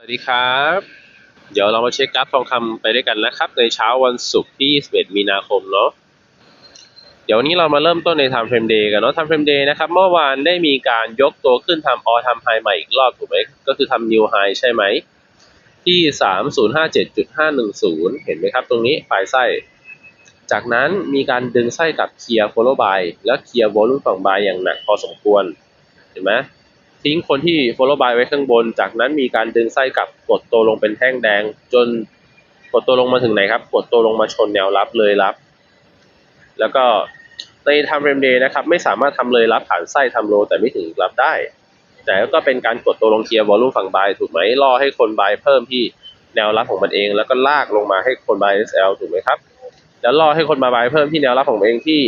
สวัสดีครับ เดี๋ยวเรามาเช็คกราฟทองคำไปด้วยกันนะครับ ในเช้าวันศุกร์ที่ 21 มีนาคมเนาะเดี๋ยววันนี้เรามาเริ่มต้นใน time frame day กันเนาะ time frame day นะครับ เมื่อวานได้มีการยกตัวขึ้นทำ all time high ใหม่อีกรอบถูกไหมก็คือทำ new high ใช่ไหม ที่ 3057.510 เห็นไหมครับ ตรงนี้ปลายไส้ จากนั้นมีการดึงไส้กลับเคลียร์ follow by แล้วเคลียร์ volume ฝั่ง buy อย่างหนักพอสมควร เห็นไหม ทิ้งคนที่ follow by ไว้ข้างบน จากนั้นมีการดึงไส้กลับกดตัวลงเป็นแท่งแดง จนกดตัวลงมาถึงไหนครับ กดตัวลงมาชนแนวรับเลยรับ แล้วก็ใน time frame day นะครับ ไม่สามารถทำเลยรับผ่านไส้ทำโลแต่ไม่ถึงรับได้ แต่ก็เป็นการกดตัวลงเคลียร์วอลลุ่มฝั่งบายถูกไหมรอให้คนบายเพิ่มที่แนวรับของมันเอง แล้วก็ลากลงมาให้คนบาย SL ถูกไหมครับแล้วรอให้คนมาบายเพิ่มที่แนวรับของมันเองที่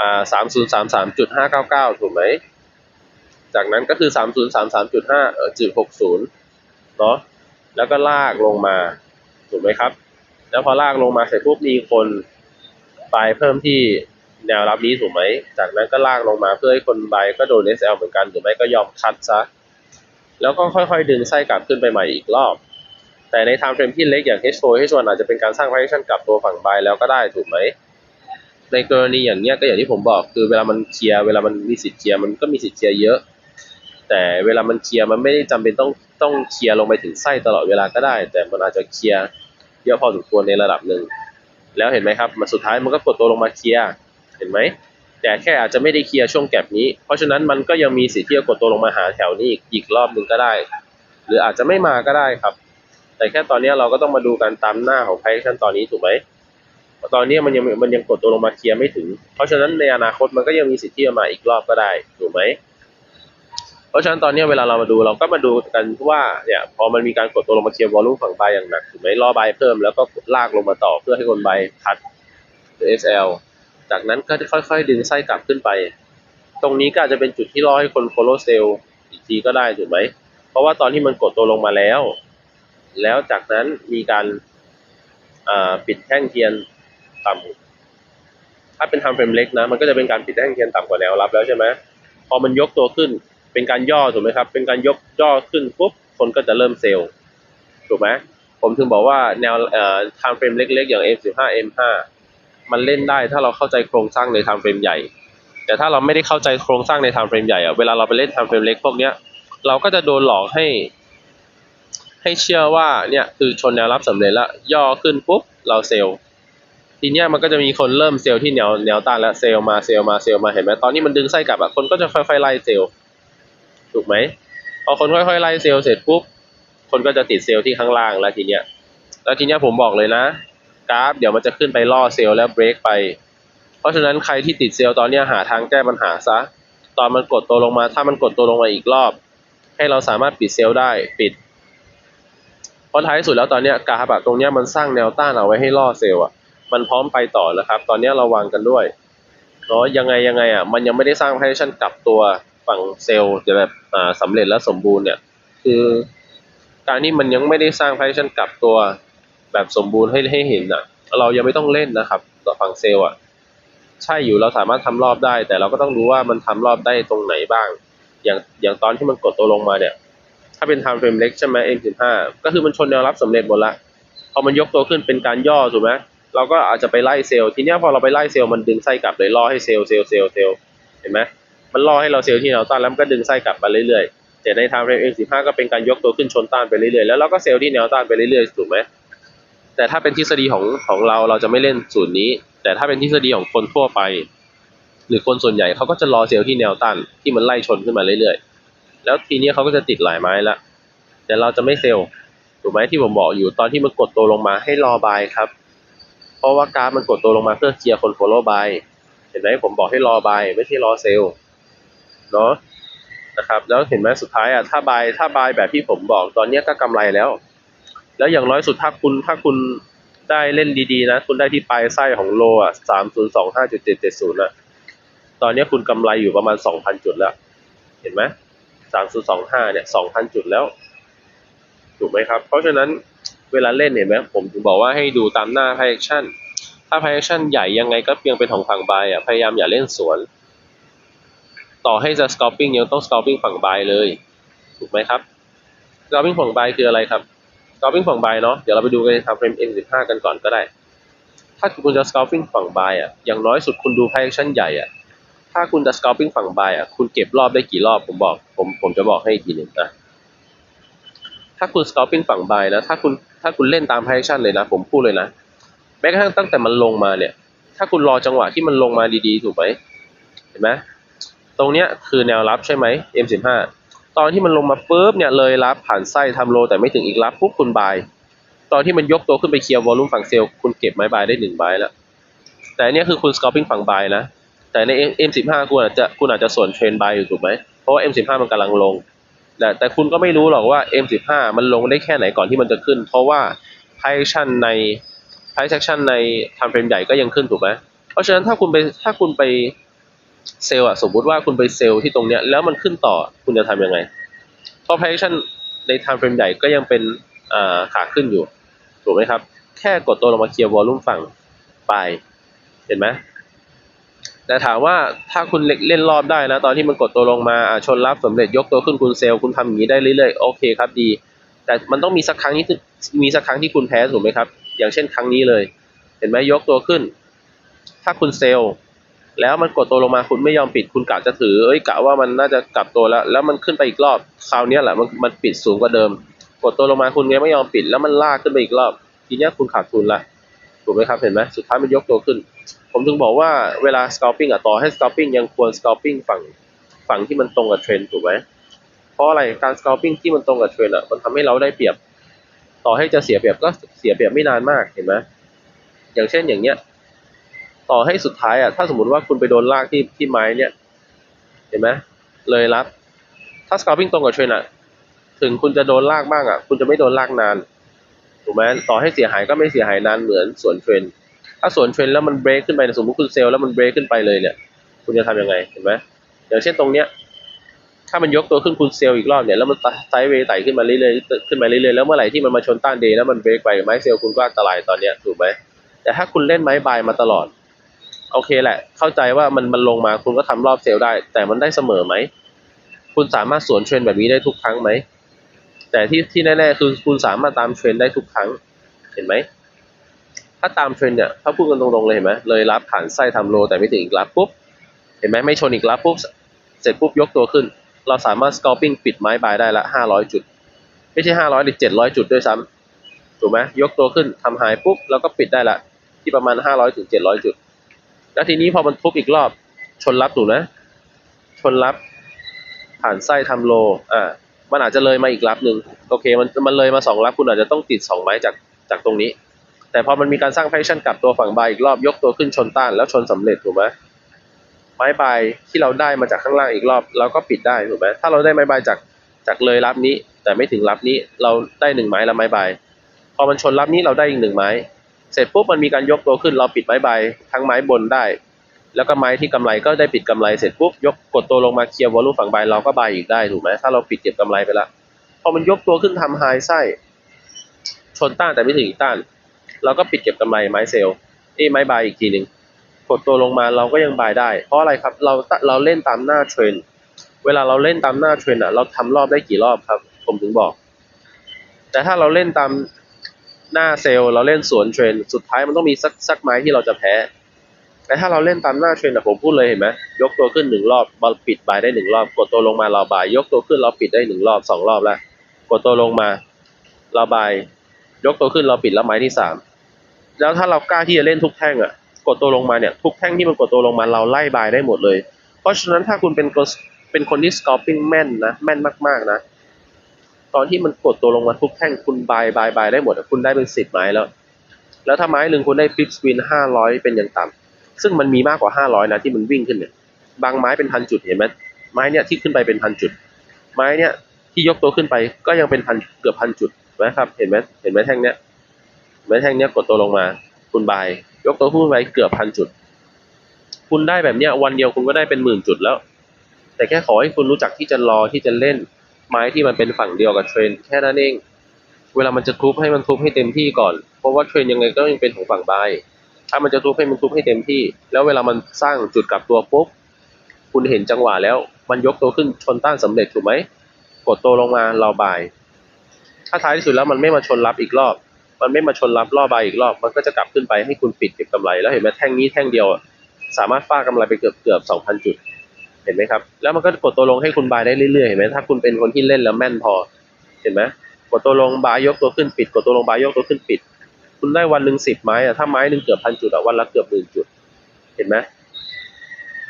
อ่า3033.599ถูกไหม จากนั้นก็คือ 3033.5เออจุด60เนาะแล้วก็ลากลงมาถูกไหมครับ แล้วพอลากลงมาเสร็จปุ๊บมีคนบายเพิ่มที่แนวรับนี้ถูกไหม จากนั้นก็ลากลงมาเพื่อให้คนบายก็โดน SL เหมือนกันหรือไม่ก็ยอมคัดซะ แล้วก็ค่อยๆ ดึงไส้กลับขึ้นไปใหม่อีกรอบ แต่ใน time frame ที่เล็กอย่าง H4 H1 อาจจะเป็นการสร้าง variation กลับตัวฝั่งบายแล้วก็ได้ถูกไหม ในกรณีอย่างเนี้ยก็อย่างที่ผมบอกคือเวลามันเคลียร์เวลามันมีสิทธิ์เคลียร์มันก็มีสิทธิ์เคลียร์เยอะ แต่เวลามันเคลียร์มันไม่ได้จำเป็นต้องต้องเคลียร์ลงไปถึงไส้ตลอดเวลาก็ได้ แต่มันอาจจะเคลียร์เยอะพอสมควรในระดับหนึ่งแล้วเห็นไหมครับมันสุดท้ายมันก็กดตัวลงมาเคลียร์เห็นไหมแต่แค่อาจจะไม่ได้เคลียร์ช่วงแก็บนี้ เพราะฉะนั้นมันก็ยังมีสิทธิ์ที่จะกดตัวลงมาหาแถวนี้อีกอีกรอบหนึ่งก็ได้ หรืออาจจะไม่มาก็ได้ครับ แต่แค่ตอนนี้เราก็ต้องมาดูกันตามหน้าของไพ่ขั้นตอนนี้ถูกไหมตอนนี้มันยังมันยังกดตัวลงมาเคลียร์ไม่ถึง เพราะฉะนั้นในอนาคตมันก็ยังมีสิทธิ์ที่จะมาอีกรอบก็ได้ถูกไหม ราะฉะนั้นตอนนี้เวลาเรามาดูเราก็มาดูกันว่าเนี่ยพอมันมีการกดตัวลงมาเคลียร์วอลลุ่มฝั่งบอย่างหนักถูกไหมรอใบเพิ่มแล้วก็ลากลงมาต่อเพื่อให้คนใบายพัดหรือ SL จากนั้นก็ค่อยๆ ดึงไส้กลับขึ้นไป ตรงนี้ก็อาจจะเป็นจุดที่รอให้คน follow sell อีกทีก็ได้ถูกไหม เพราะว่าตอนที่มันกดตัวลงมาแล้ว แล้วจากนั้นมีการปิดแท่งเทียนต่ำถ้าเป็นทำเฟรมเล็กนะ มันก็จะเป็นการปิดแท่งเทียนต่ำกว่าแนวรับแล้วใช่ไหมพอมันยกตัวขึ้น เป็นการย่อถูกไหมครับ เป็นการยกย่อขึ้นปุ๊บคนก็จะเริ่มเซลล์ถูกไหมผมถึงบอกว่าแนวเอ่อทำเฟรมเล็ก ๆ อย่าง M15 M5 มันเล่นได้ถ้าเราเข้าใจโครงสร้างในทำเฟรมใหญ่ แต่ถ้าเราไม่ได้เข้าใจโครงสร้างในทำเฟรมใหญ่อะเวลาเราไปเล่นทำเฟรมเล็กพวกเนี้ยเราก็จะโดนหลอกให้ ให้เชื่อว่าเนี่ยคือชนแนวรับสำเร็จแล้วย่อขึ้นปุ๊บเราเซลล์ทีเนี้ยมันก็จะมีคนเริ่มเซลล์ที่แนวแนวต้านแล้วเซลล์มาเซลล์มาเซลล์มาเห็นไหมตอนนี้มันดึงไส้กลับอะคนก็จะค่อยๆไล่เซลล์ ถูกไหมพอคนค่อยๆไล่เซลล์เสร็จปุ๊บคนก็จะติดเซลล์ที่ข้างล่างแล้วทีเนี้ยแล้วทีเนี้ยผมบอกเลยนะกราฟเดี๋ยวมันจะขึ้นไปล่อเซลล์แล้วเบรกไป เพราะฉะนั้นใครที่ติดเซลล์ตอนเนี้ยหาทางแก้ปัญหาซะตอนมันกดตัวลงมา ถ้ามันกดตัวลงมาอีกรอบ ให้เราสามารถปิดเซลล์ได้ปิดเพราะท้ายสุดแล้วตอนเนี้ยกราฟอะตรงเนี้ยมันสร้างแนวต้านเอาไว้ให้ล่อเซลล์อะมันพร้อมไปต่อแล้วครับ ตอนเนี้ยระวังกันด้วยเนาะยังไงยังไงอะมันยังไม่ได้สร้าง position กลับตัว ฝั่งเซลล์จะแบบอ่าสำเร็จและสมบูรณ์เนี่ย คือการที่มันยังไม่ได้สร้าง position กลับตัวแบบสมบูรณ์ให้ให้เห็นอะเรายังไม่ต้องเล่นนะครับต่อฝั่งเซลล์อะใช่อยู่เราสามารถทำรอบได้ แต่เราก็ต้องรู้ว่ามันทำรอบได้ตรงไหนบ้าง อย่างอย่างตอนที่มันกดตัวลงมาเนี่ย ถ้าเป็น time frame เล็กใช่ไหม M15 ก็คือมันชนแนวรับสำเร็จหมดละพอมันยกตัวขึ้นเป็นการย่อถูกไหมเราก็อาจจะไปไล่เซลล์ทีเนี้ยพอเราไปไล่เซลล์มันดึงไส้กลับเลยล่อให้เซลล์เซลล์เซลล์เซลล์เห็นไหม มันล่อให้เราเซลล์ที่แนวต้านแล้วมันก็ดึงไส้กลับมาเรื่อยๆแต่ใน time frame M15 ก็เป็นการยกตัวขึ้นชนต้านไปเรื่อยๆแล้วเราก็เซลล์ที่แนวต้านไปเรื่อยๆถูกไหมแต่ถ้าเป็นทฤษฎีของของเราเราจะไม่เล่นสูตรนี้ แต่ถ้าเป็นทฤษฎีของคนทั่วไป หรือคนส่วนใหญ่เขาก็จะรอเซลล์ที่แนวต้านที่มันไล่ชนขึ้นมาเรื่อยๆ แล้วทีนี้เขาก็จะติดหลายไม้ละแต่เราจะไม่เซลล์ถูกไหมที่ผมบอกอยู่ตอนที่มันกดตัวลงมาให้รอบายครับ เพราะว่ากราฟมันกดตัวลงมาเพื่อเคลียร์คนโฟล w บายเห็นไหมผมบอกให้รอบายไม่ใช่รอเซลล์ เนาะนะครับแล้วเห็นไหมสุดท้ายอะถ้าบายถ้าบายแบบที่ผมบอกตอนนี้ก็กำไรแล้ว แล้วอย่างน้อยสุดถ้าคุณถ้าคุณได้เล่นดีๆนะ คุณได้ที่ปลายไส้ของโลอะสามศูนย์สองห้าจุดเจ็ดเจ็ดศูนย์อะตอนนี้คุณกำไรอยู่ประมาณสองพันจุดแล้ว เห็นไหมสามศูนย์สองห้าเนี่ยสองพันจุดแล้ว ถูกไหมครับ เพราะฉะนั้นเวลาเล่นเห็นไหมผมถึงบอกว่าให้ดูตามหน้า pie action ถ้า pie action ใหญ่ยังไงก็เพียงเป็นของฝั่งบายอะพยายามอย่าเล่นสวน ต่อให้จะ scalping ยังต้อง scalping ฝั่งบายเลย ถูกไหมครับ scalping ฝั่ง buy คืออะไรครับ scalping ฝั่ง buy เนาะ เดี๋ยวเราไปดูกันใน time frame M15 กันก่อนก็ได้ ถ้าคุณจะ scalping ฝั่ง buy อะ อย่างน้อยสุดคุณดู p r e c t i o n ใหญ่อะ ถ้าคุณจะ scalping ฝั่ง buy อะ คุณเก็บรอบได้กี่รอบ ผมบอก ผม ผมจะบอกให้อีกทีหนึ่งนะถ้าคุณ scalping ฝั่ง buy นะ ถ้าคุณ ถ้าคุณเล่นตาม p r e c t i o n เลยนะ ผมพูดเลยนะ แม้กระทั่งตั้งแต่มันลงมาเนี่ย ถ้าคุณรอจังหวะที่มันลงมาดีๆ ถูกไหมเห็นไหม ตรงเนี้ยคือแนวรับใช่ไหม M15 ตอนที่มันลงมาปุ๊บเนี่ยเลยรับผ่านไส้ทำโลแต่ไม่ถึงอีกรับปุ๊บคุณบาย ตอนที่มันยกตัวขึ้นไปเคลียร์วอลลุ่มฝั่งเซลล์คุณเก็บไม้บายได้หนึ่งใบแล้ว แต่อันเนี้ยคือคุณ scalping ฝั่งบายนะ แต่ใน M15 คุณอาจจะคุณอาจจะส่วนเทรนบายอยู่ถูกไหม เพราะว่า M15 มันกำลังลง แต่แต่คุณก็ไม่รู้หรอกว่า M15 มันลงได้แค่ไหนก่อนที่มันจะขึ้น เพราะว่า price action ใน price action ใน time frame ใหญ่ก็ยังขึ้นถูกไหม เพราะฉะนั้นถ้าคุณไปถ้าคุณไป เซลล์อะสมมุติว่าคุณไปเซลล์ที่ตรงเนี้ยแล้วมันขึ้นต่อคุณจะทำยังไง เพราะ price action ใน time frame ใหญ่ก็ยังเป็นอ่าขาขึ้นอยู่ ถูกไหมครับ แค่กดตัวลงมาเคลียร์วอลลุ่มฝั่งไป เห็นไหมแต่ถามว่าถ้าคุณเล่นรอบได้นะตอนที่มันกดตัวลงมาอะชนรับสำเร็จยกตัวขึ้นคุณเซลล์คุณทำอย่างนี้ได้เรื่อยๆ โอเคครับดี แต่มันต้องมีสักครั้งที่มีสักครั้งที่คุณแพ้ถูกไหมครับ อย่างเช่นครั้งนี้เลย เห็นไหมยกตัวขึ้น ถ้าคุณเซลล์ แล้วมันกดตัวลงมาคุณไม่ยอมปิดคุณกะจะถือเอ้ยกะว่ามันน่าจะกลับตัวแล้ว แล้วมันขึ้นไปอีกรอบคราวนี้แหละมันมันปิดสูงกว่าเดิม กดตัวลงมาคุณยังไม่ยอมปิด แล้วมันลากขึ้นไปอีกรอบ ทีนี้คุณขาดทุนละถูกไหมครับเห็นไหมสุดท้ายมันยกตัวขึ้น ผมถึงบอกว่าเวลา scalping อะต่อให้ scalping ยังควร scalping ฝั่งฝั่งที่มันตรงกับเทรนถูกไหมเพราะอะไรการ scalping ที่มันตรงกับเทรนอะมันทำให้เราได้เปรียบ ต่อให้จะเสียเปรียบก็เสียเปรียบไม่นานมากเห็นไหมอย่างเช่นอย่างเนี้ย ต่อให้สุดท้ายอะถ้าสมมติว่าคุณไปโดนลากที่ที่ไม้เนี่ย เห็นไหมเลยรับถ้า scalping ตรงกับเทรนด์อะ ถึงคุณจะโดนลากบ้างอะ คุณจะไม่โดนลากนานถูกไหมต่อให้เสียหายก็ไม่เสียหายนานเหมือนสวนเทรนด์ถ้าสวนเทรนด์แล้วมันเบรกขึ้นไปสมมติคุณเซลล์แล้วมันเบรกขึ้นไปเลยเนี่ย คุณจะทำยังไงเห็นไหมอย่างเช่นตรงเนี้ย ถ้ามันยกตัวขึ้นคุณเซลล์อีกรอบเนี่ยแล้วมันไซด์เวย์ไต่ขึ้นมาเรื่อยๆขึ้นมาเรื่อยๆแล้วเมื่อไหร่ที่มันมาชนต้านเดย์แล้วมันเบรกไปไม้เซลล์คุณก็อันตรายตอนเนี้ยถูกไหมแต่ถ้าคุณเล่นไม้บายมาตลอด โอเคแหละ เข้าใจว่ามันมันลงมาคุณก็ทำรอบเซลล์ได้ แต่มันได้เสมอไหม คุณสามารถสวนเทรนแบบนี้ได้ทุกครั้งไหม แต่ที่ที่แน่ๆคือคุณสามารถตามเทรนได้ทุกครั้ง เห็นไหม ถ้าตามเทรนเนี่ย ถ้าพูดกันตรงๆเลยเห็นไหมเลยรับผ่านไส้ทำโล แต่ไม่ถึงอีกรับปุ๊บ เห็นไหมไม่ชนอีกรับปุ๊บ เสร็จปุ๊บยกตัวขึ้น เราสามารถ scalping ปิดไม้บายได้ละห้าร้อยจุด ไม่ใช่ห้าร้อยหรือเจ็ดร้อยจุดด้วยซ้ำถูกไหมยกตัวขึ้นทำหายปุ๊บแล้วก็ปิดได้ละที่ประมาณห้าร้อยถึงเจ็ดร้อยจุด แล้วทีนี้พอมันทุบอีกรอบ ชนรับถูกนะ ชนรับ ผ่านไส้ทำโล อ่า มันอาจจะเลยมาอีกรับหนึ่งโอเค มันมันเลยมาสองรับคุณอาจจะต้องติดสองไม้จากจากตรงนี้ แต่พอมันมีการสร้างแพชชั่นกลับตัวฝั่งบายอีกรอบยกตัวขึ้นชนต้านแล้วชนสำเร็จถูกไหมไม้บายที่เราได้มาจากข้างล่างอีกรอบเราก็ปิดได้ถูกไหมถ้าเราได้ไม้บายจากจากเลยรับนี้ แต่ไม่ถึงรับนี้เราได้หนึ่งไม้และไม้บายพอมันชนรับนี้เราได้อีกหนึ่งไม้ เสร็จปุ๊บมันมีการยกตัวขึ้นเราปิดไม้ใบทั้งไม้บนได้ แล้วก็ไม้ที่กำไรก็ได้ปิดกำไรเสร็จปุ๊บยกกดตัวลงมาเคลียร์วอลลุ่มฝั่งใบเราก็บายอีกได้ถูกไหมถ้าเราปิดเก็บกำไรไปละพอมันยกตัวขึ้นทำไฮไส้ชนต้านแต่ไม่ถึงอีกต้าน เราก็ปิดเก็บกำไรไม้เซลล์เอ้ไม้บายอีกทีหนึ่งกดตัวลงมาเราก็ยังบายได้ เพราะอะไรครับเราเราเล่นตามหน้าเทรนเวลาเราเล่นตามหน้าเทรนอะเราทำรอบได้กี่รอบครับ ผมถึงบอก แต่ถ้าเราเล่นตาม หน้าเซลล์เราเล่นสวนเทรนสุดท้ายมันต้องมีสักสักไม้ที่เราจะแพ้แต่ถ้าเราเล่นตามหน้าเทรนอะผมพูดเลยเห็นไหมยกตัวขึ้นหนึ่งรอบบอลปิดบายได้หนึ่งรอบกดตัวลงมาเราบาย ยกตัวขึ้นเราปิดได้หนึ่งรอบสองรอบแล้วกดตัวลงมาเราบาย ยกตัวขึ้นเราปิดแล้วไม้ที่สามแล้วถ้าเรากล้าที่จะเล่นทุกแท่งอะกดตัวลงมาเนี่ยทุกแท่งที่มันกดตัวลงมาเราไล่บายได้หมดเลย เพราะฉะนั้นถ้าคุณเป็นเป็นคนที่ scalping แม่นนะแม่นมากๆนะ ตอนที่มันกดตัวลงมาทุกแท่งคุณบายบายบายได้หมดคุณได้เป็นสิบไม้แล้ว แล้วถ้าไม้หนึ่งคุณได้ฟิปสวินห้าร้อยเป็นอย่างต่ำซึ่งมันมีมากกว่าห้าร้อยนะที่มันวิ่งขึ้นเนี่ยบางไม้เป็นพันจุดเห็นไหมไม้เนี่ยที่ขึ้นไปเป็นพันจุด ไม้เนี่ยที่ยกตัวขึ้นไปก็ยังเป็นพันเกือบพันจุดนะครับเห็นไหมเห็นไหมแท่งเนี้ยเห็นไหมแท่งเนี้ยกดตัวลงมา คุณบายยกตัวขึ้นไปเกือบพันจุด คุณได้แบบเนี้ยวันเดียวคุณก็ได้เป็นหมื่นจุดแล้ว แต่แค่ขอให้คุณรู้จักที่จะรอที่จะเล่น ไม้ที่มันเป็นฝั่งเดียวกับเทรนแค่นั้นเอง เวลามันจะทุบให้มันทุบให้เต็มที่ก่อน เพราะว่าเทรนยังไงก็ยังเป็นของฝั่งบายถ้ามันจะทุบให้มันทุบให้เต็มที่ แล้วเวลามันสร้างจุดกลับตัวปุ๊บคุณเห็นจังหวะแล้ว มันยกตัวขึ้นชนต้านสำเร็จถูกไหมกดตัวลงมาเราบาย ถ้าท้ายที่สุดแล้วมันไม่มาชนรับอีกรอบ มันไม่มาชนรับรอบบายอีกรอบ มันก็จะกลับขึ้นไปให้คุณปิดเก็บกำไร แล้วเห็นไหมแท่งนี้แท่งเดียว สามารถฟาดกำไรไปเกือบเกือบสองพันจุด เห็นไหมครับ แล้วมันก็กดตัวลงให้คุณบายได้เรื่อยๆเห็นไหมถ้าคุณเป็นคนที่เล่นแล้วแม่นพอ เห็นไหมกดตัวลงบายยกตัวขึ้นปิด กดตัวลงบายยกตัวขึ้นปิด คุณได้วันหนึ่งสิบไม้อะถ้าไม้หนึ่งเกือบพันจุดอะวันละเกือบหมื่นจุด เห็นไหม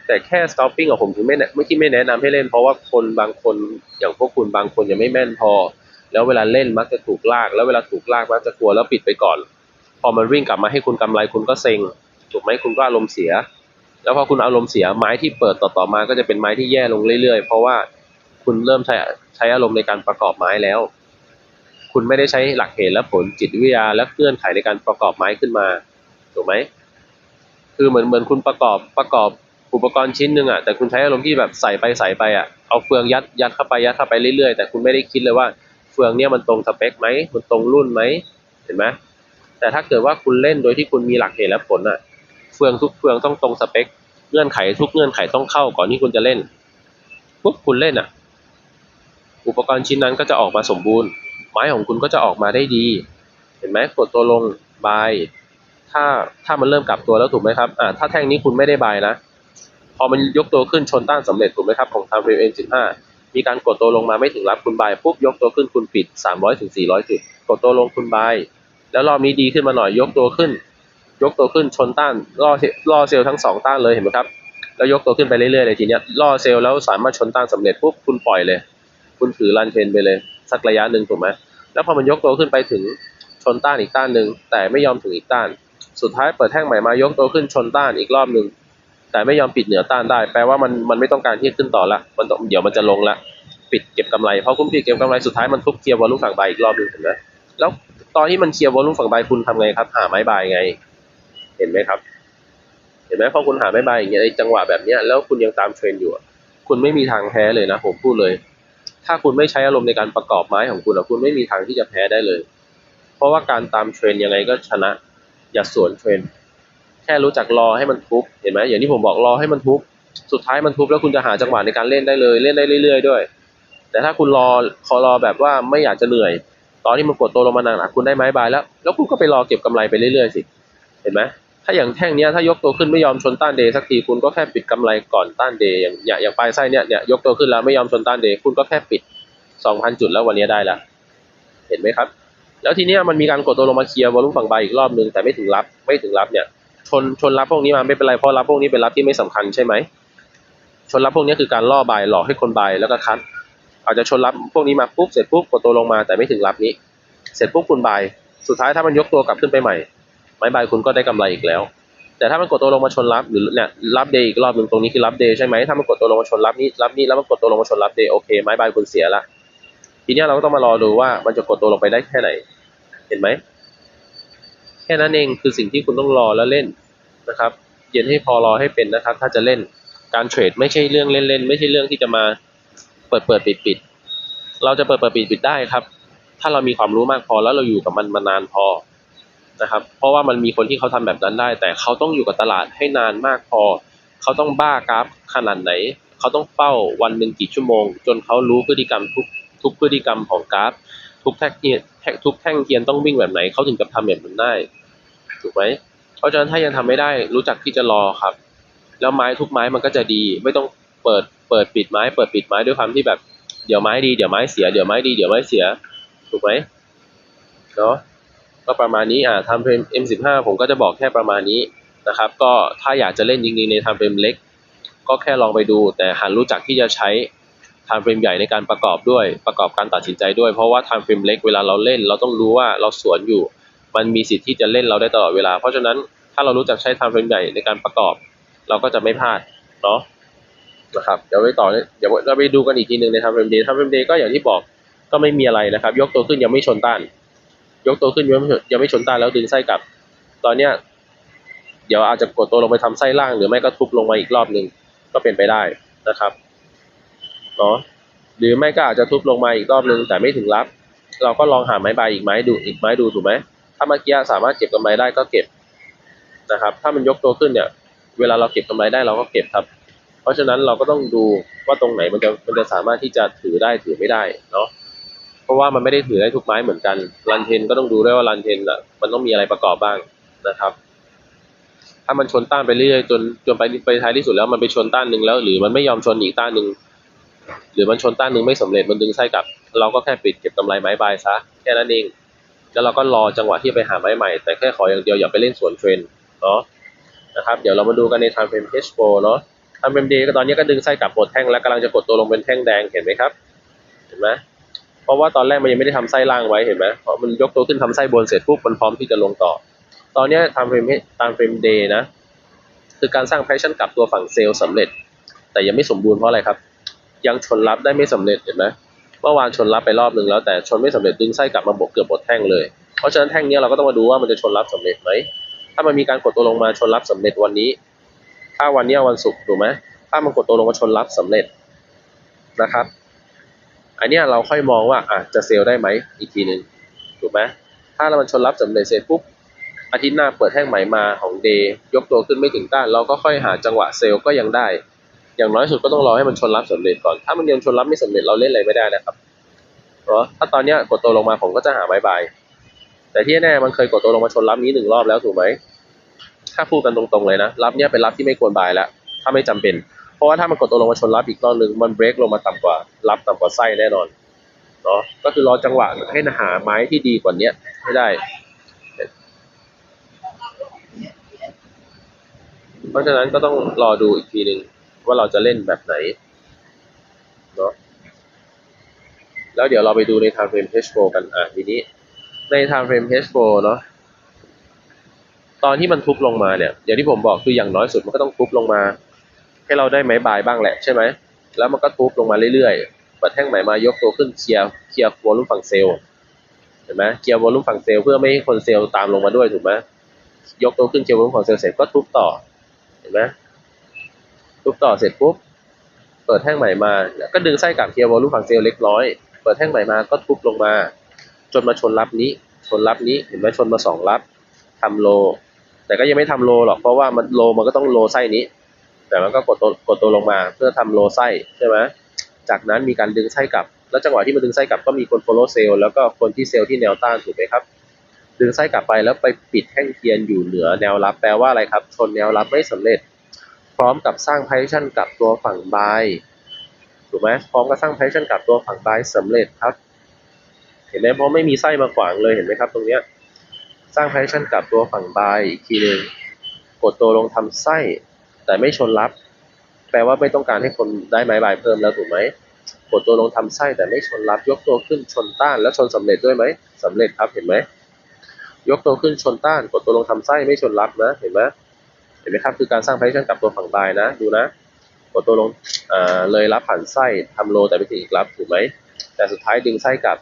แต่แค่ scalping อะผมถึงไม่แนะไม่ที่ไม่แนะนำให้เล่น เพราะว่าคนบางคนอย่างพวกคุณบางคนยังไม่แม่นพอ แล้วเวลาเล่นมักจะถูกลาก แล้วเวลาถูกลากมักจะกลัวแล้วปิดไปก่อน พอมันวิ่งกลับมาให้คุณกำไรคุณก็เซ็งถูกไหมคุณก็อารมณ์เสีย แล้วพอคุณอารมณ์เสียไม้ที่เปิดต่อๆมาก็จะเป็นไม้ที่แย่ลงเรื่อยๆ เพราะว่าคุณเริ่มใช้ใช้อารมณ์ในการประกอบไม้แล้ว คุณไม่ได้ใช้หลักเหตุและผลจิตวิทยาและเงื่อนไขในการประกอบไม้ขึ้นมาถูกไหมคือเหมือนเหมือนคุณประกอบประกอบอุปกรณ์ชิ้นหนึ่งอะแต่คุณใช้อารมณ์ที่แบบใส่ไปใส่ไปอะเอาเฟืองยัดยัดเข้าไปยัดเข้าไปเรื่อยๆ แต่คุณไม่ได้คิดเลยว่าเฟืองเนี้ยมันตรงสเปคไหมมันตรงรุ่นไหมเห็นไหมแต่ถ้าเกิดว่าคุณเล่นโดยที่คุณมีหลักเหตุและผลอะ เฟืองทุกเฟืองต้องตรงสเปค เงื่อนไขทุกเงื่อนไขต้องเข้าก่อนที่คุณจะเล่นปุ๊บคุณเล่นอะ อุปกรณ์ชิ้นนั้นก็จะออกมาสมบูรณ์ ไม้ของคุณก็จะออกมาได้ดี เห็นไหมกดตัวลงบายถ้าถ้ามันเริ่มกลับตัวแล้วถูกไหมครับอ่าถ้าแท่งนี้คุณไม่ได้บายนะ พอมันยกตัวขึ้นชนต้านสำเร็จถูกไหมครับของทางเรเอ็นสิบห้ามีการกดตัวลงมาไม่ถึงรับคุณบายปุ๊บยกตัวขึ้นคุณปิดสามร้อยถึงสี่ร้อยจุดกดตัวลงคุณบายแล้วรอบนี้ดีขึ้นมาหน่อยยกตัวขึ้น ยกตัวขึ้นชนต้านล่อเซล่อเซลล์ทั้งสองต้านเลยเห็นไหมครับแล้วยกตัวขึ้นไปเรื่อยๆเลยทีเนี้ยล่อเซลล์แล้วสามารถชนต้านสำเร็จปุ๊บคุณปล่อยเลย คุณถือรันเทรนไปเลยสักระยะหนึ่งถูกไหมแล้วพอมันยกตัวขึ้นไปถึงชนต้านอีกต้านหนึ่งแต่ไม่ยอมถึงอีกต้าน สุดท้ายเปิดแท่งใหม่มายกตัวขึ้นชนต้านอีกรอบหนึ่งแต่ไม่ยอมปิดเหนือต้านได้ แปลว่ามันมันไม่ต้องการที่จะขึ้นต่อละมันเดี๋ยวมันจะลงละปิดเก็บกำไรเพอคุณปิดเก็บกำไรสุดท้ายมันทุบเคลียร์วอลลุ่มฝั่งใบอีกรอบหนึ่งเห็นไหมแล้วตอนที่มันเคลียร์วอลุ่มฝั่งใบคุณทำไงครับ หาไม้บายไง เห็นไหมครับ เห็นไหมพอคุณหาไม้บายอย่างเงี้ยในจังหวะแบบเนี้ยแล้วคุณยังตามเทรนอยู่คุณไม่มีทางแพ้เลยนะผมพูดเลย ถ้าคุณไม่ใช้อารมณ์ในการประกอบไม้ของคุณอะคุณไม่มีทางที่จะแพ้ได้เลย เพราะว่าการตามเทรนยังไงก็ชนะ อย่าสวนเทรนแค่รู้จักรอให้มันทุบเห็นไหมอย่างที่ผมบอกรอให้มันทุบสุดท้ายมันทุบแล้วคุณจะหาจังหวะในการเล่นได้เลย เล่นได้เรื่อย ๆ ด้วย แต่ถ้าคุณรอคอรอแบบว่าไม่อยากจะเหนื่อย ตอนที่มันกดตัวลงมาหนักๆคุณได้ไม้บายแล้ว แล้วคุณก็ไปรอเก็บกำไรไปเรื่อยๆสิ เห็นไหม ถ้าอย่างแท่งเนี้ยถ้ายกตัวขึ้นไม่ยอมชนต้านเดย์สักทีคุณก็แค่ปิดกำไรก่อนต้านเดย์อย่างอย่างปลายไส้เนี้ยเนี่ยยกตัวขึ้นแล้วไม่ยอมชนต้านเดย์คุณก็แค่ปิด 2,000 จุดแล้ววันนี้ได้ล้วเห็นไหมครับ แล้วทีเนี้ยมันมีการกดตัวลงมาเคลียร์วอลุ่มฝั่งใบอีกรอบนึงแต่ไม่ถึงรับไม่ถึงรับเนี่ยชนชนรับพวกนี้มาไม่เป็นไรเพราะรับพวกนี้เป็นรับที่ไม่สำคัญใช่ไหมชนรับพวกนี้คือการล่อบายหลอกให้คนบายแล้วก็คัดอาจจะชนรับพวกนี้มาปุ๊บเสร็จปุ๊บกดตัวลงมาแต่ไม่ถึงรับนี้ เสร็จปุ๊บคุณบาย สุดท้ายถ้ามันยกตัวกลับขึ้นไปใหม่ ไม้บายคุณก็ได้กำไรอีกแล้ว แต่ถ้ามันกดตัวลงมาชนรับหรือเนี่ยรับเดย์อีกรอบหนึ่งตรงนี้คือรับเดย์ใช่ไหมถ้ามันกดตัวลงมาชนรับนี้รับนี้แล้วมันกดตัวลงมาชนรับเดย์โอเคไม้บายคุณเสียละทีนี้เราก็ต้องมารอดูว่ามันจะกดตัวลงไปได้แค่ไหน เห็นไหมแค่นั้นเองคือสิ่งที่คุณต้องรอแล้วเล่นนะครับ เย็นให้พอรอให้เป็นนะครับ ถ้าจะเล่นการเทรดไม่ใช่เรื่องเล่นๆไม่ใช่เรื่องที่จะมาเปิดเปิดปิดปิดเราจะเปิดเปิดปิดปิดได้ครับ ถ้าเรามีความรู้มากพอแล้วเราอยู่กับมันมานานพอ นะครับ เพราะว่ามันมีคนที่เขาทำแบบนั้นได้ แต่เขาต้องอยู่กับตลาดให้นานมากพอ เขาต้องบ้ากราฟขนาดไหน เขาต้องเฝ้าวันหนึ่งกี่ชั่วโมง จนเขารู้พฤติกรรมทุกทุกพฤติกรรมของกราฟ ทุกแท่งเทียนแทกทุกแท่งเทียนต้องวิ่งแบบไหน เขาถึงจะทำแบบนั้นได้ ถูกไหม เพราะฉะนั้นถ้ายังทำไม่ได้รู้จักที่จะรอครับ แล้วไม้ทุกไม้มันก็จะดี ไม่ต้องเปิดเปิดปิดไม้ เปิดปิดไม้ด้วยความที่แบบเดี๋ยวไม้ดีเดี๋ยวไม้เสียเดี๋ยวไม้ดีเดี๋ยวไม้เสีย ถูกไหมเนาะ ก็ประมาณนี้อ่าทำเฟรม M15 ผมก็จะบอกแค่ประมาณนี้นะครับ ก็ถ้าอยากจะเล่นจริงๆในทำเฟรมเล็ก ก็แค่ลองไปดู แต่หันรู้จักที่จะใช้ทม์เฟรมใหญ่ในการประกอบด้วยประกอบการตัดสินใจด้วย เพราะว่าทม์เฟรมเล็กเวลาเราเล่น เราต้องรู้ว่าเราสวนอยู่ มันมีสิทธิ์ที่จะเล่นเราได้ตลอดเวลา เพราะฉะนั้นถ้าเรารู้จักใช้ทม์เฟรมใหญ่ในการประกอบ เราก็จะไม่พลาดเนาะนะครับเดี๋ยวไปต่อเดี๋ยวเราไปดูกันอีกทีหนึ่งในทม์เฟรมเดย์ทม์เฟรมเดย์ก็อย่างที่บอกก็ไม่มีอะไรนะครับ ยกตัวขึ้นยังไม่ชนต้าน ยกตัวขึ้นยังไม่ชนยังไม่ชนต้าแล้วดึงไส้กลับ ตอนเนี้ยเดี๋ยวอาจจะกดตัวลงไปทำไส้ล่าง หรือไม่ก็ทุบลงมาอีกรอบหนึ่งก็เป็นไปได้นะครับเนาะหรือไม่ก็อาจจะทุบลงมาอีกรอบหนึ่งแต่ไม่ถึงรับ เราก็ลองหาไม้ใบอีกไม้ดูอีกไม้ดูถูกไหมถ้าเมื่อกี้สามารถเก็บกำไรได้ก็เก็บนะครับ ถ้ามันยกตัวขึ้นเนี่ย เวลาเราเก็บกำไรได้เราก็เก็บครับ เพราะฉะนั้นเราก็ต้องดูว่าตรงไหนมันจะมันจะสามารถที่จะถือได้ถือไม่ได้เนาะ เพราะว่ามันไม่ได้ถือได้ทุกไม้เหมือนกันรันเทนก็ต้องดูด้วยว่ารันเทนอะมันต้องมีอะไรประกอบบ้างนะครับ ถ้ามันชนต้านไปเรื่อยๆจนจนไปไปท้ายที่สุดแล้วมันไปชนต้านหนึ่งแล้ว หรือมันไม่ยอมชนอีกต้านหนึ่งหรือมันชนต้านหนึ่งไม่สำเร็จมันดึงไส้กลับ เราก็แค่ปิดเก็บกำไรไม้บายซะแค่นั้นเองแล้วเราก็รอจังหวะที่ไปหาไม้ใหม่ แต่แค่ขออย่างเดียวอย่าไปเล่นสวนเทรนเนาะนะครับเดี๋ยวเรามาดูกันใน time frame H4 เนาะ time frame day ก็ตอนนี้ก็ดึงไส้กลับหมดแท่งแล้วกำลังจะกดตัวลงเป็นแท่งแดงเห็นไหมครับ เห็นไหม เพราะว่าตอนแรกมันยังไม่ได้ทำไส้ล่างไว้เห็นไหมเพอมันยกตัวขึ้นทำไส้บนเสร็จปุ๊บมันพร้อมที่จะลงต่อ ตอนนี้ย time frame time frame day นะ คือการสร้าง passion กลับตัวฝั่งเซลล์สำเร็จ แต่ยังไม่สมบูรณ์เพราะอะไรครับ ยังชนรับได้ไม่สำเร็จเห็นไหมเมื่อวานชนรับไปรอบหนึ่งแล้วแต่ชนไม่สำเร็จดึงไส้กลับมาบกเกือบหมดแท่งเลย เพราะฉะนั้นแท่งนี้เราก็ต้องมาดูว่ามันจะชนรับสำเร็จไหม ถ้ามันมีการกดตัวลงมาชนรับสำเร็จวันนี้ ถ้าวันเนี้ยวันศุกร์ถูกไหมถ้ามันกดตัวลงมาชนรับสำเร็จนะครับ อันนี้เราค่อยมองว่าอะจะเซลล์ได้ไหมอีกทีหนึ่งถูกไหมถ้าเรามันชนรับสำเร็จเสร็จปุ๊บอาทิตย์หน้าเปิดแท่งใหม่มาของเดย์ยกตัวขึ้นไม่ถึงต้าน เราก็ค่อยหาจังหวะเซลล์ก็ยังได้ อย่างน้อยสุดก็ต้องรอให้มันชนรับสำเร็จก่อน ถ้ามันยังชนรับไม่สำเร็จเราเล่นอะไรไม่ได้นะครับเพราะถ้าตอนนี้กดตัวลงมาผมก็จะหาบายบายแต่ที่แน่มันเคยกดตัวลงมาชนรับนี้หนึ่งรอบแล้วถูกไหมถ้าพูดกันตรงๆเลยนะรับเนี้ยเป็นรับที่ไม่ควรบายแล้วถ้าไม่จำเป็น เพราะว่าถ้ามันกดตัวลงมาชนรับอีกรอบหนึ่งมันเบรกลงมาต่ำกว่ารับต่ำกว่าไส้แน่นอนเนาะก็คือรอจังหวะให้หาไม้ที่ดีกว่าเนี้ยให้ได้ เพราะฉะนั้นก็ต้องรอดูอีกทีหนึ่งว่าเราจะเล่นแบบไหนเนาะแล้วเดี๋ยวเราไปดูใน time frame H4 กันอะทีนี้ใน time frame H4 เนาะตอนที่มันทุบลงมาเนี่ยอย่างที่ผมบอกคืออย่างน้อยสุดมันก็ต้องทุบลงมา ให้เราได้ไม้บายบ้างแหละใช่ไหม แล้วมันก็ทุบลงมาเรื่อยๆเปิดแท่งใหม่มายกตัวขึ้นเคลียร์เคลียร์วอลุ่มฝั่งเซลล์เห็นไหมเคลียร์วอลุ่มฝั่งเซลล์เพื่อไม่ให้คนเซลล์ตามลงมาด้วยถูกไหมยกตัวขึ้นเคลียร์วอลุ่มฝั่งเซลล์เสร็จก็ทุบต่อเห็นไหมทุบต่อเสร็จปุ๊บเปิดแท่งใหม่มาแล้วก็ดึงไส้กลับเคลียร์วอลลุ่มฝั่งเซลล์เล็กน้อย เปิดแท่งใหม่มาก็ทุบลงมา จนมาชนรับนี้ ชนรับนี้เห็นไหมชนมาสองรับทำโล แต่ก็ยังไม่ทำโลหรอกเพราะว่ามันโลมันก็ต้องโลไส้นี้ แต่มันก็กดตัวกดตัวลงมาเพื่อทำโลไส้ใช่ไหมจากนั้นมีการดึงไส้กลับ แล้วจังหวะที่มันดึงไส้กลับก็มีคนโฟลเซลแล้วก็คนที่เซลล์ที่แนวต้านถูกไหมครับ ดึงไส้กลับไปแล้วไปปิดแท่งเทียนอยู่เหนือแนวรับแปลว่าอะไรครับ ชนแนวรับไม่สำเร็จ พร้อมกับสร้าง partition กับตัวฝั่ง buy ถูกไหมพร้อมกับสร้าง partition กับตัวฝั่ง buy สำเร็จครับ เห็นไหมเพราะไม่มีไส้มาขวางเลยเห็นไหมครับ ตรงเนี้ยสร้าง partition กับตัวฝั่ง buy อีกทีหนึ่งกดตัวลงทำไส้ แต่ไม่ชนรับ แปลว่าไม่ต้องการให้คนได้ไม้บายเพิ่มแล้วถูกไหมกดตัวลงทำไส้แต่ไม่ชนรับ ยกตัวขึ้นชนต้านแล้วชนสำเร็จด้วยไหมสำเร็จครับเห็นไหมยกตัวขึ้นชนต้าน กดตัวลงทำไส้ไม่ชนรับนะ เห็นไหมเห็นไหมครับคือการสร้าง partition กับตัวฝั่งบายนะ ดูนะ กดตัวลงเลยรับผ่านไส้ทำโลแต่ไม่ถึงอีกรับถูกไหมแต่สุดท้ายดึงไส้กลับ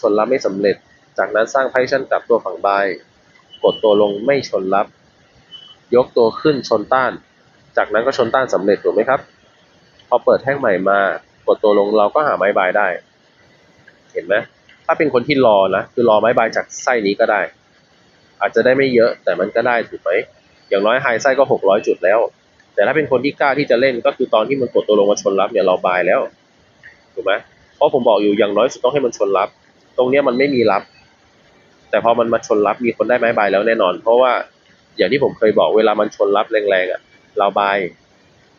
ชนรับไม่สำเร็จ จากนั้นสร้าง partition กับตัวฝั่งบาย กดตัวลงไม่ชนรับ ยกตัวขึ้นชนต้าน จากนั้นก็ชนต้านสำเร็จถูกไหมครับ พอเปิดแท่งใหม่มากดตัวลงเราก็หาไม้บายได้ เห็นไหมถ้าเป็นคนที่รอนะคือรอไม้บายจากไส้นี้ก็ได้ อาจจะได้ไม่เยอะแต่มันก็ได้ถูกไหมอย่างน้อยไฮไซก็หกร้อยจุดแล้ว แต่ถ้าเป็นคนที่กล้าที่จะเล่นก็คือตอนที่มันกดตัวลงมาชนรับเนี่ยเราบายแล้วถูกไหมเพราะผมบอกอยู่อย่างน้อยสุดต้องให้มันชนรับ ตรงเนี้ยมันไม่มีรับ แต่พอมันมาชนรับมีคนได้ไม้บายแล้วแน่นอน เพราะว่าอย่างที่ผมเคยบอกเวลามันชนรับแรงๆอะ เราใบ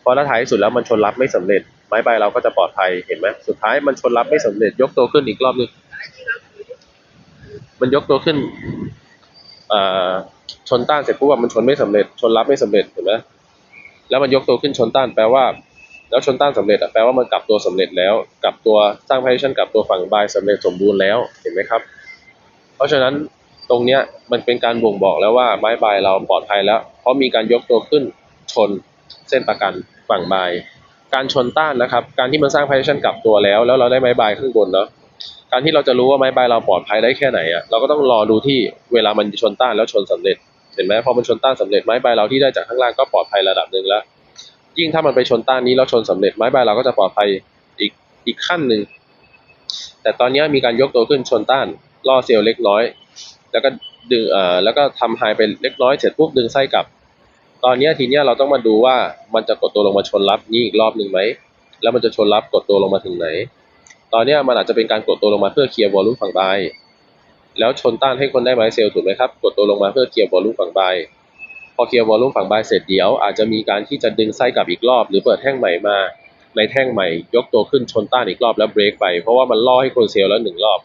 เพราะถ้าท้ายสุดแล้วมันชนรับไม่สำเร็จ ไม้ใบเราก็จะปลอดภัยเห็นไหมสุดท้ายมันชนรับไม่สำเร็จ ยกตัวขึ้นอีกรอบนึงมันยกตัวขึ้นอชนต้านเสร็จปุ๊บอะมันชนไม่สำเร็จ ชนรับไม่สำเร็จเห็นไหมแล้วมันยกตัวขึ้นชนต้านแปลว่า แล้วชนต้านสำเร็จอะแปลว่ามันกลับตัวสำเร็จแล้วกลับตัวสร้าง partition กลับตัวฝั่งบายสำเร็จสมบูรณ์แล้วเห็นไหมครับ เพราะฉะนั้นตรงเนี้ยมันเป็นการบ่งบอกแล้วว่าไม้บายเราปลอดภัยแล้ว เพราะมีการยกตัวขึ้น ชนเส้นประกันฝั่งบาย การชนต้านนะครับ การที่มันสร้าง partition กลับตัวแล้ว แล้วเราได้ไม้บายข้างบนเนาะการที่เราจะรู้ว่าไม้บายเราปลอดภัยได้แค่ไหนอะเราก็ต้องรอดูที่เวลามันชนต้านแล้วชนสำเร็จเห็นไหมพอมันชนต้านสำเร็จไม้บายเราที่ได้จากข้างล่างก็ปลอดภัยระดับหนึ่งแล้วยิ่งถ้ามันไปชนต้านนี้แล้วชนสำเร็จไม้บายเราก็จะปลอดภัยอีกอีกขั้นหนึ่งแต่ตอนนี้มีการยกตัวขึ้นชนต้านล่อเซลล์เล็กน้อย แล้วก็ดึงเอ่อแล้วก็ทำไฮไปเล็กน้อยเสร็จปุ๊บดึงไส้กลับ ตอนนี้ทีเนี้ยเราต้องมาดูว่ามันจะกดตัวลงมาชนรับนี้อีกรอบหนึ่งไหม แล้วมันจะชนรับกดตัวลงมาถึงไหน ตอนนี้มันอาจจะเป็นการกดตัวลงมาเพื่อเคลียร์วอลลุ่มฝั่งบายแล้วชนต้านให้คนได้ไม้เซลล์ถูกไหมครับ กดตัวลงมาเพื่อเคลียร์วอลลุ่มฝั่งบายพอเคลียร์วอลลุ่มฝั่งบายเสร็จเดี๋ยวอาจจะมีการที่จะดึงไส้กลับอีกรอบ หรือเปิดแท่งใหม่มา ในแท่งใหม่ ยกตัวขึ้นชนต้านอีกรอบแล้วเบรกไป เพราะว่ามันล่อให้คนเซลล์แล้วหนึ่งรอบ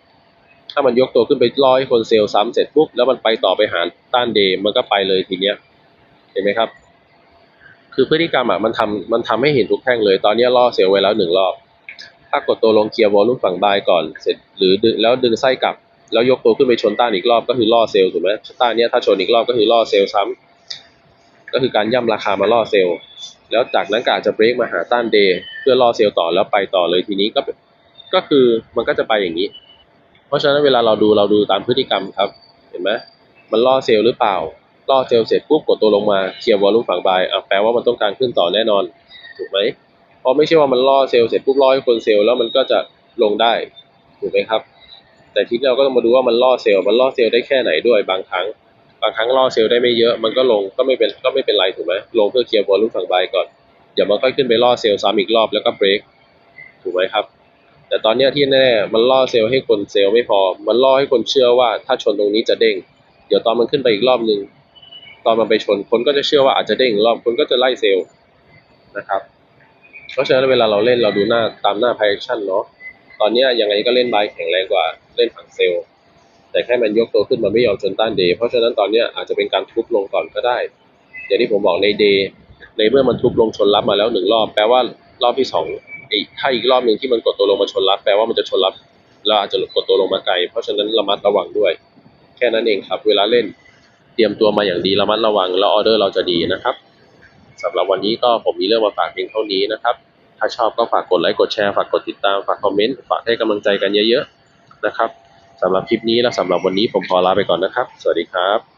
ถ้ามันยกตัวขึ้นไปล่อให้คนเซลล์ซ้ำเสร็จปุ๊บแล้วมันไปต่อไปหาต้านเดย์มันก็ไปเลยทีเนี้ย ห็นไหมครับ คือพฤติกรรมอะมันทำมันทำให้เห็นทุกแท่งเลย ตอนนี้ล่อเซลล์ไว้แล้วหนึ่งรอบ ถ้ากดตัวลงเคลียร์วอลลุ่มฝั่งบายก่อนเสร็จหรือดึงแล้วดึงไส้กลับ แล้วยกตัวขึ้นไปชนต้านอีกรอบก็คือล่อเซลล์ถูกไหมต้านเนี้ยถ้าชนอีกรอบก็คือล่อเซลล์ซ้ำก็คือการย่ำราคามาล่อเซลล์แล้วจากนั้นก็อาจจะเบรกมาหาต้านเดย์เพื่อล่อเซลล์ต่อแล้วไปต่อเลยทีนี้ก็ก็คือมันก็จะไปอย่างนี้ เพราะฉะนั้นเวลาเราดูเราดูตามพฤติกรรมครับ เห็นไหมมันล่อเซลล์หรือเปล่า ล่อเซลเสร็จปุ๊บกดตัวลงมาเคลียร์วอลลุ่มฝั่งบายอะแปลว่ามันต้องการขึ้นต่อแน่นอนถูกไหมเพราะไม่ใช่ว่ามันล่อเซลล์เสร็จปุ๊บล่อให้คนเซลล์แล้วมันก็จะลงได้ถูกไหมครับ แต่ทีนี้เราก็ต้องมาดูว่ามันล่อเซลล์มันล่อเซลล์ได้แค่ไหนด้วยบางครั้ง บางครั้งล่อเซลล์ได้ไม่เยอะมันก็ลงก็ไม่เป็นก็ไม่เป็นไรถูกไหมลงเพื่อเคลียร์วอลลุ่มฝั่งบายก่อนเดี๋ยวมันค่อยขึ้นไปล่อเซลล์ซ้ำอีกรอบแล้วก็เบรกถูกไหมครับ แต่ตอนนี้ที่แน่มันล่อเซลล์ให้คนเซลล์ไม่พอ มันล่อให้คนเชื่อว่าถ้าชนตรงนี้จะเด้งเดี๋ยวตอนมันขึ้นไปอีกรอบหนึ่ง ตอนมันไปชนคนก็จะเชื่อว่าอาจจะเด้งรอบคนก็จะไล่เซลล์นะครับ เพราะฉะนั้นเวลาเราเล่นเราดูหน้าตามหน้า p พ a c t i o n เนาะตอนนี้ยังไงก็เล่นบายแข็งแรงกว่าเล่นผังเซลล์แต่แค่มันยกตัวขึ้นมาไม่ยอมชนต้านเดย์เพราะฉะนั้นตอนนี้อาจจะเป็นการทุบลงก่อนก็ได้ อย่างที่ผมบอกในเดย์ในเมื่อมันทุบลงชนรับมาแล้วหนึ่งรอบแปลว่ารอบที่สองถ้าอีกรอบหนึ่งที่มันกดตัวลงมาชนรับแปลว่ามันจะชนรับแล้วอาจจะกดตัวลงมาไกลเพราะฉะนั้นระมัดระวังด้วย แค่นั้นเองครับเวลาเล่น เตรียมตัวมาอย่างดีระมัดระวัง แล้วออเดอร์เราจะดีนะครับสำหรับวันนี้ก็ผมมีเรื่องมาฝากเพียงเท่านี้นะครับ ถ้าชอบก็ฝากกดไลค์กดแชร์ฝากกดติดตามฝากคอมเมนต์ฝากให้กำลังใจกันเยอะๆนะครับสำหรับคลิปนี้และสำหรับวันนี้ผมขอลาไปก่อนนะครับ สวัสดีครับ